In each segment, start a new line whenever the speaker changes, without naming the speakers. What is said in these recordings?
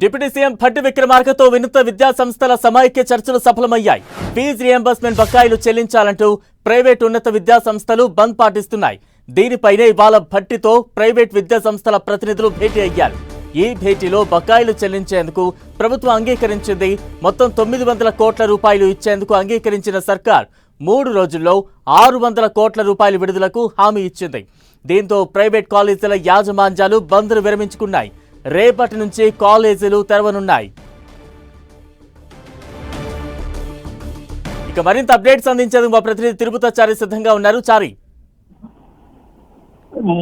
Deputy CM Bhatti విక్రమార్కతో వినూత్న విద్యా సంస్థల సమాఖ్య చర్చలు సఫలమయ్యాయి. ఫీజు రియంబర్స్మెంట్ బకాయిలు చెల్లించాలంటూ ప్రైవేట్ ఉన్నత విద్యా సంస్థలు బంద్ పాటిస్తున్నాయి. దీనిపైనే ఇవాళ భట్టితో ప్రైవేట్ విద్యా సంస్థల ప్రతినిధులు భేటీ అయ్యారు. ఈ భేటీలో బకాయిలు చెల్లించేందుకు ప్రభుత్వం అంగీకరించింది మొత్తం తొమ్మిది వందల కోట్ల రూపాయలు ఇచ్చేందుకు అంగీకరించిన సర్కార్ మూడు రోజుల్లో ఆరు వందల కోట్ల రూపాయల విడుదలకు హామీ ఇచ్చింది. దీంతో ప్రైవేట్ కాలేజీల యాజమాన్యాలు బంద్ను విరమించుకున్నాయి. రేపటి నుంచి కాలేజీలు తెరవనున్నాయి. ఇక మరింత అప్డేట్స్ అందించేందుకు మా ప్రతినిధి తిరుపతాచారి సిద్ధంగా ఉన్నారు. చారి.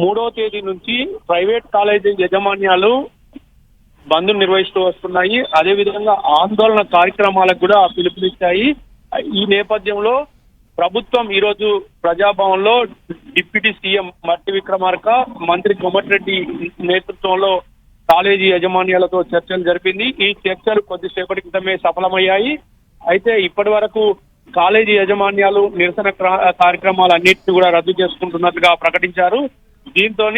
మూడో తేదీ నుంచి ప్రైవేట్ కాలేజీ యజమాన్యాలు బంద్ నిర్వహిస్తూ వస్తున్నాయి. అదే విధంగా ఆందోళన కార్యక్రమాలకు కూడా పిలుపునిచ్చాయి. ఈ నేపథ్యంలో ప్రభుత్వం ఈ రోజు ప్రజాభవన్లో డిప్యూటీ సీఎం మట్టి విక్రమార్క మంత్రి కోమటిరెడ్డి నేతృత్వంలో కాలేజీ యజమాన్యాలతో చర్చలు జరిపింది. ఈ చర్చలు కొద్దిసేపటి క్రితమే సఫలమయ్యాయి. అయితే ఇప్పటి వరకు కాలేజీ యజమాన్యాలు నిరసన కార్యక్రమాలు కార్యక్రమాలన్నింటినీ కూడా రద్దు చేసుకుంటున్నట్లుగా ప్రకటించారు. దీంతో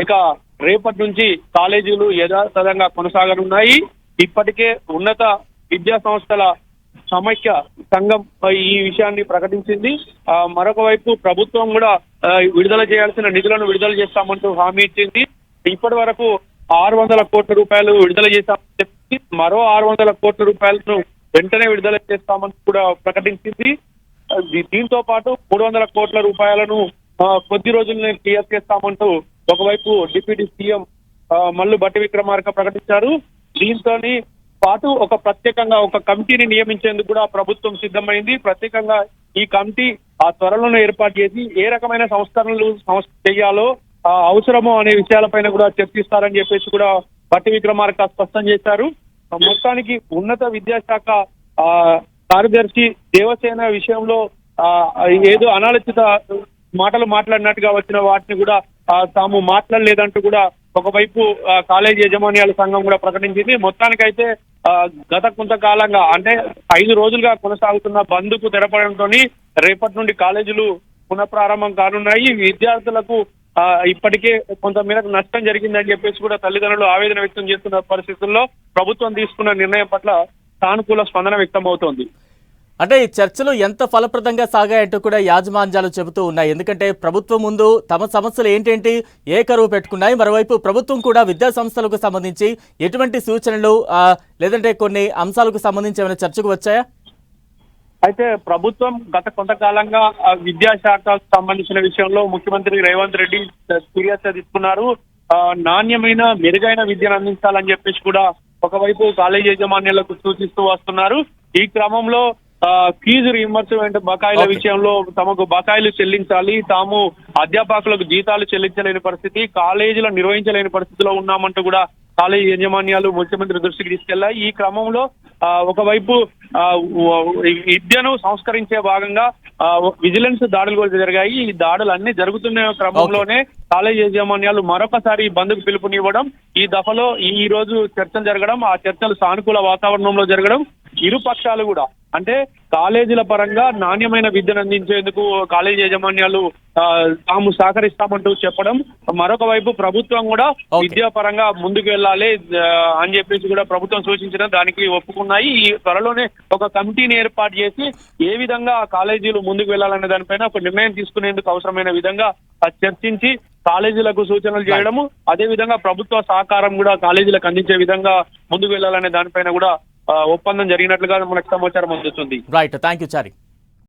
ఇక రేపటి నుంచి కాలేజీలు యథాతథంగా కొనసాగనున్నాయి. ఇప్పటికే ఉన్నత విద్యా సంస్థల సమైక్య సంఘం ఈ విషయాన్ని ప్రకటించింది. ఆ, మరొక వైపు ప్రభుత్వం కూడా విడుదల చేయాల్సిన నిధులను విడుదల చేస్తామంటూ హామీ ఇచ్చింది. ఇప్పటి వరకు ఆరు వందల కోట్ల రూపాయలు విడుదల చేశామని చెప్పి మరో ఆరు వందల కోట్ల రూపాయలను వెంటనే విడుదల చేస్తామని కూడా ప్రకటించింది. దీంతో పాటు మూడు వందల కోట్ల రూపాయలను కొద్ది రోజుల్లోనే క్లియర్ చేస్తామంటూ ఒకవైపు డిప్యూటీ సీఎం మల్లు బట్టి విక్రమార్క ప్రకటించారు. దీంతో పాటు ఒక ప్రత్యేకంగా ఒక కమిటీని నియమించేందుకు కూడా ప్రభుత్వం సిద్ధమైంది. ప్రత్యేకంగా ఈ కమిటీ ఆ త్వరలోనే ఏర్పాటు చేసి ఏ రకమైన సంస్కరణలు సంస్ చేయాలో అవసరమో అనే విషయాలపైన కూడా చర్చిస్తారని చెప్పేసి కూడా బట్టి విక్రమార్క స్పష్టం చేశారు. మొత్తానికి ఉన్నత విద్యాశాఖ ఆ, కార్యదర్శి దేవసేన విషయంలో ఆ, ఏదో అనాలోచిత మాటలు మాట్లాడినట్టుగా వచ్చిన వాటిని కూడా తాము మాట్లాడలేదంటూ కూడా ఒకవైపు ఆ, కాలేజీ యజమాన్యాల సంఘం కూడా ప్రకటించింది. మొత్తానికైతే గత కొంతకాలంగా అంటే ఐదు రోజులుగా కొనసాగుతున్న బంద్కు తెరపడంతో రేపటి నుండి కాలేజీలు పునఃప్రారంభం కానున్నాయి. విద్యార్థులకు ఇప్పటికే కొంత మేరకు నష్టం జరిగిందని చెప్పేసి కూడా తల్లిదండ్రులు ఆవేదన వ్యక్తం చేస్తున్న పరిస్థితుల్లో ప్రభుత్వం తీసుకున్న నిర్ణయం పట్ల సానుకూల స్పందన వ్యక్తం అవుతోంది
అంటే ఈ చర్చలు ఎంత ఫలప్రదంగా సాగాయంటూ కూడా యాజమాన్యాలు చెబుతూ ఉన్నాయి. ఎందుకంటే ప్రభుత్వం ముందు తమ సమస్యలు ఏంటేంటి ఏ కరువు పెట్టుకున్నాయి మరోవైపు ప్రభుత్వం కూడా విద్యా సంస్థలకు సంబంధించి ఎటువంటి సూచనలు లేదంటే కొన్ని అంశాలకు సంబంధించి ఏమైనా చర్చకు వచ్చాయా?
అయితే ప్రభుత్వం గత కొంతకాలంగా ఆ, విద్యాశాఖకు సంబంధించిన విషయంలో ముఖ్యమంత్రి రేవంత్ రెడ్డి సీరియస్గా తీసుకున్నారు నాణ్యమైన మెరుగైన విద్యను అందించాలని చెప్పేసి కూడా ఒకవైపు కాలేజీ యాజమాన్యాలకు సూచిస్తూ వస్తున్నారు. ఈ క్రమంలో ఫీజు రీఎంబర్స్మెంట్ బకాయిల. విషయంలో తమకు బకాయిలు చెల్లించాలి. తాము అధ్యాపకులకు జీతాలు చెల్లించలేని పరిస్థితి కాలేజీలో నిర్వహించలేని పరిస్థితిలో ఉన్నామంటూ కూడా కాలేజీ యాజమాన్యాలు ముఖ్యమంత్రి దృష్టికి తీసుకెళ్ళాయి. ఈ క్రమంలో ఆ, ఒకవైపు విద్యను సంస్కరించే భాగంగా విజిలెన్స్ దాడులు కూడా జరిగాయి. ఈ దాడులు అన్ని జరుగుతున్న క్రమంలోనే కాలేజీ యాజమాన్యాలు మరొకసారి బంద్కు పిలుపునివ్వడం ఈ దఫలో ఈ రోజు చర్చలు జరగడం ఆ చర్చలు సానుకూల వాతావరణంలో జరగడం ఇరు పక్షాలు కూడా. అంటే కాలేజీల పరంగా నాణ్యమైన విద్యను అందించేందుకు కాలేజీ యాజమాన్యాలు తాము సహకరిస్తామంటూ చెప్పడం. మరొక వైపు ప్రభుత్వం కూడా. విద్యా పరంగా ముందుకు వెళ్ళాలి అని చెప్పేసి కూడా ప్రభుత్వం సూచించడం దానికి ఒప్పుకున్నాయి. ఈ త్వరలోనే ఒక కమిటీని ఏర్పాటు చేసి ఏ విధంగా కాలేజీలు ముందుకు వెళ్ళాలనే దానిపైన ఒక నిర్ణయం తీసుకునేందుకు అవసరమైన విధంగా చర్చించి కాలేజీలకు సూచనలు చేయడము అదే విధంగా ప్రభుత్వ సహకారం కూడా కాలేజీలకు అందించే విధంగా ముందుకు వెళ్ళాలనే దానిపైన కూడా ఒప్పందం జరిగినట్లుగా మనకు సమాచారం అందుతుంది.
Right thank you Chari